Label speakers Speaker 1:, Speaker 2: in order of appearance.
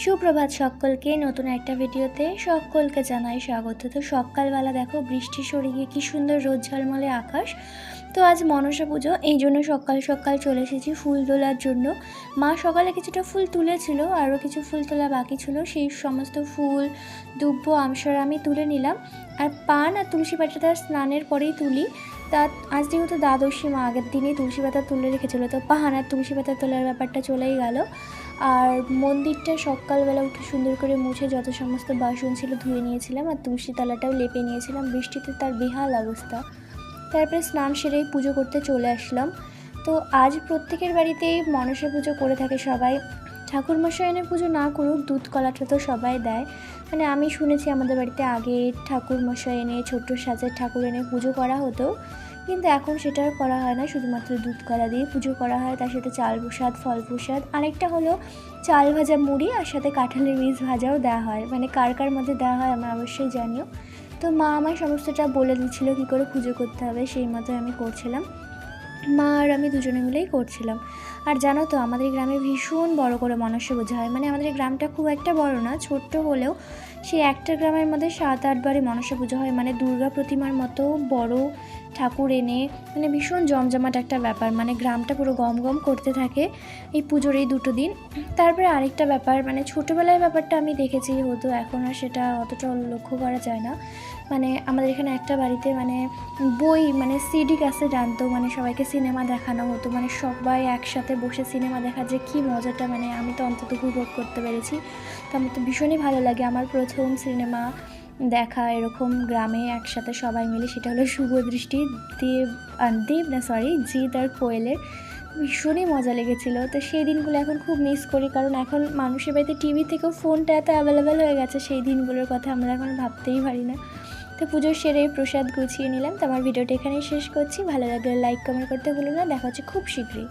Speaker 1: সুপ্রভাত সকলকে, নতুন একটা ভিডিওতে সকলকে জানাই স্বাগত। তো সকালবেলা দেখো বৃষ্টি সরে গিয়ে কী সুন্দর রোদ ঝলমলে আকাশ। তো আজ মনসা পুজো, এই জন্য সকাল সকাল চলে এসেছি ফুল তোলার জন্য। মা সকালে কিছুটা ফুল তুলেছিল, আরও কিছু ফুল তোলা বাকি ছিল, সেই সমস্ত ফুল, দুব্ব, আমসর আমি তুলে নিলাম। আর পান আর তুলসী পাতাটা স্নানের পরেই তুলি। তা আজ যেহেতু দ্বাদশী মা, আগের দিনই তুলসী পাতা তুলে রেখেছিলো, তো পাহান আর তুলসী পাতা তোলার ব্যাপারটা চলেই গেল। আর মন্দিরটা সকালবেলা উঠে সুন্দর করে মুছে যত সমস্ত বাসন ছিল ধুয়ে নিয়েছিলাম আর তুলসী তলাটাও লেপে নিয়েছিলাম। বৃষ্টিতে তার বেহাল অবস্থা। তারপরে স্নান সেরেই পুজো করতে চলে আসলাম। তো আজ প্রত্যেকের বাড়িতেই মনসা পুজো করে থাকে সবাই। ঠাকুর মশাইনের পুজো না করুক দুধ কলাটা তো সবাই দেয়। মানে আমি শুনেছি আমাদের বাড়িতে আগে ঠাকুর মশাই এনে, ছোট্ট সাজের ঠাকুর এনে পুজো করা হতো। কিন্তু এখন সেটা আর করা হয় না। শুধুমাত্র দুধ কলা দিয়ে পুজো করা হয়, তার সাথে চাল প্রসাদ, ফল প্রসাদ। আরেকটা হলো চাল ভাজা মুড়ি আর সাথে কাঁঠালের বীজ ভাজাও দেওয়া হয়। মানে কার কার মধ্যে দেওয়া হয় আমরা অবশ্যই জানিও। তো মা আমার সমস্তটা বলে দিচ্ছিল কী করে পুজো করতে হবে, সেই মতো আমি করছিলাম। মা আর আমি দুজনে মিলেই করছিলাম। আর জানো তো, আমাদের গ্রামে ভীষণ বড় করে মনস্য বোঝা হয়। মানে আমাদের গ্রামটা খুব একটা বড় না, ছোট্ট হলেও সেই একটা গ্রামের মধ্যে সাত আটবারই মনসা পুজো হয়। মানে দুর্গা প্রতিমার মতো বড় ঠাকুর এনে মানে ভীষণ জমজমাট একটা ব্যাপার মানে গ্রামটা পুরো গম গম করতে থাকে এই পুজোর এই দুটো দিন। তারপরে আরেকটা ব্যাপার মানে ছোটোবেলায় ব্যাপারটা আমি দেখেছি হতো এখন আর সেটা অতটা লক্ষ্য করা যায় না। মানে আমাদের এখানে একটা বাড়িতে মানে বই মানে সিডি ক্যাসেট আনতো মানে সবাইকে সিনেমা দেখানো হতো মানে সবাই একসাথে বসে সিনেমা দেখার যে কী মজাটা মানে আমি তো অন্তত উপভোগ করতে পেরেছি। তো আমার তো ভীষণই ভালো লাগে, আমার প্রথম সিনেমা দেখা এরকম গ্রামে একসাথে সবাই মিলে, সেটা হলো শুভ দৃষ্টি দেব দেব না সরি জিৎ আর কোয়েলের। ভীষণই মজা লেগেছিলো। তো সেই দিনগুলো এখন খুব মিস করি, কারণ এখন মানুষের বাড়িতে টিভি থেকেও ফোনটা এত অ্যাভেলেবেল হয়ে গেছে, সেই দিনগুলোর কথা আমরা এখন ভাবতেই পারি না। তো পুজো সেরে প্রসাদ গুছিয়ে নিলাম। তো আমার ভিডিওটা এখানেই শেষ করছি। ভালো লাগলে লাইক কমেন্ট করতে ভুলো না। দেখা হচ্ছে খুব শীঘ্রই।